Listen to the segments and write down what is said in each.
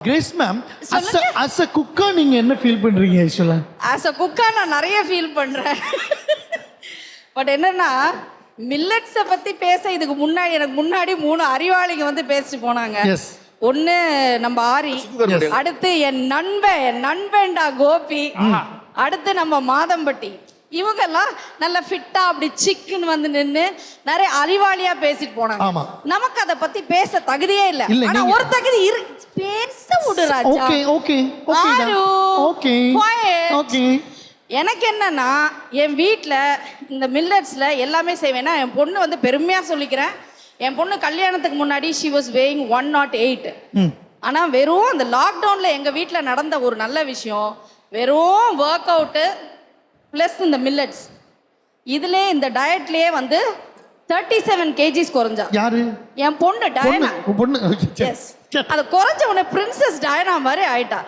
Grace ma'am as as a குக்கா நீங்க என்ன feel பண்றீங்க ஆக்சுவலா ஆஸ் அ குக்கா நான் நிறைய ஃபீல் பண்றேன். பட் என்னன்னா மில்லட்ஸை பத்தி பேச இதுக்கு முன்னாடி எனக்கு முன்னாடி மூணு அறிவாளிங்க வந்து பேசிட்டு போனாங்க. Yes. ஒண்ணு நம்ம ஆரி அடுத்து என் நண்பன் என் நண்பன்டா கோபி. அடுத்து நம்ம மாதம்பட்டி. இவங்கெல்லாம் நல்ல ஃபிட்டா அப்படி சிக்குன்னு வந்து நின்னு நிறைய அறிவாளியா பேசிட்டு போனாங்க. நமக்கு அதை பத்தி பேச தகுதியே இல்ல. ஆனா ஒரு தகுதி இரு விடு ராஜா. Okay okay okay. Okay. Okay எனக்கு என்னன்னா என் வீட்டில் இந்த மில்லட்ஸில் எல்லாமே செய்வேன். ஏன்னா என் பொண்ணு வந்து பெருமையாக சொல்லிக்கிறேன். என் பொண்ணு கல்யாணத்துக்கு முன்னாடி she was weighing one naught eight ஆனால் வெறும் அந்த லாக்டவுனில் எங்கள் வீட்டில் நடந்த ஒரு நல்ல விஷயம் வெறும் ஒர்க் அவுட்டு ப்ளஸ் இந்த மில்லட்ஸ். இதுலே இந்த டயட்லேயே வந்து தேர்ட்டி செவன் கேஜிஸ் குறைஞ்சா. யாரு? என் பொண்ணு டயனா. பொண்ணு? அது குறைஞ்ச உடனே பிரின்சஸ் டயனா மாதிரி ஆயிட்டா.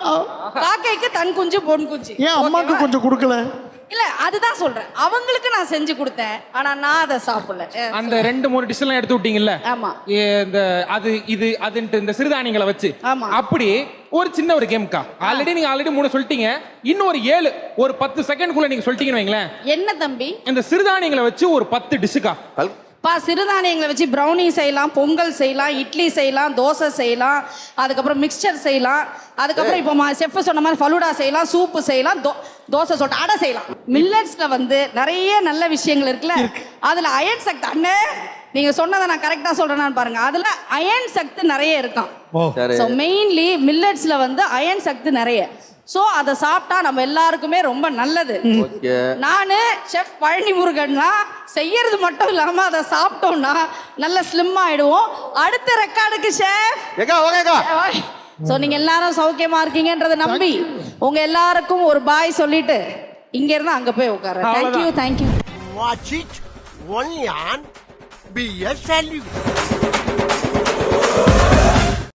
காக்கைக்கு தன் குஞ்சு பொன் குஞ்சு. ஏன் அம்மாக்கு? கொஞ்சம் கொடுக்கல? இல்ல அதுதான் சொல்றேன். அவங்களுக்கு நான் செஞ்சு கொடுத்தேன். ஆனா நான் அதை சாப்பிடல. அந்த ரெண்டு மூணு டிஷ் எல்லாம் எடுத்து விட்டீங்கல்ல? ஆமா. இந்த அது இது அதுன்ட்டு இந்த சிறுதானியங்களை வச்சு. ஆமா. அப்படி ஒரு சின்ன ஒரு கேம்க்கா ஆல்ரெடி நீங்க ஆல்ரெடி மூணு சொல்லிட்டீங்க. இன்னும் ஒரு ஏழு ஒரு பத்து செகண்ட்குள்ள நீங்க சொல்லிட்டீங்கன்னு வைங்களேன். என்ன தம்பி? இந்த சிறுதானியங்களை வச்சு ஒரு பத்து டிஷ்ஷுக்கா பா சிறுதானியங்களை வச்சு ப்ரௌனி செய்யலாம் பொங்கல் செய்யலாம் இட்லி செய்யலாம் தோசை செய்யலாம் அதுக்கப்புறம் மிக்சர் செய்யலாம். அதுக்கப்புறம் இப்போ செஃப் சொன்ன மாதிரி ஃபலூடா செய்யலாம் சூப்பு செய்யலாம் தோ தோசை சொட்ட அடை செய்யலாம். மில்லட்ஸ்ல வந்து நிறைய நல்ல விஷயங்கள் இருக்குல்ல? அதுல அயன் சக்தி அண்ணே நீங்க சொன்னதை நான் கரெக்டா சொல்றேனான்னு பாருங்க. அதுல அயன் சக்தி நிறைய இருக்கான் ஓ. ஸோ மெயின்லி மில்லட்ஸ்ல வந்து அயன் சக்தி நிறைய. ஸோ அதை சாப்பிட்டா நம்ம எல்லாருக்குமே ரொம்ப நல்லது. ஓகே நானு செஃப் பழனி முருகன்லாம் செய்யறது மட்டும் இல்லாம அதை சாப்பிட்டோம்னா நல்ல ஸ்லிம் ஆயிடுவோம். அடுத்த ரெக்கார்டுக்கு ஷெஃப் ஸோ நீங்க எல்லாரும் சௌக்கியமா இருக்கீங்கன்றதை நம்பி உங்க எல்லாருக்கும் ஒரு பாய் சொல்லிட்டு இங்க இருந்து அங்க போய் உட்கார. Thank you thank you Watch it. Only on BS Salute.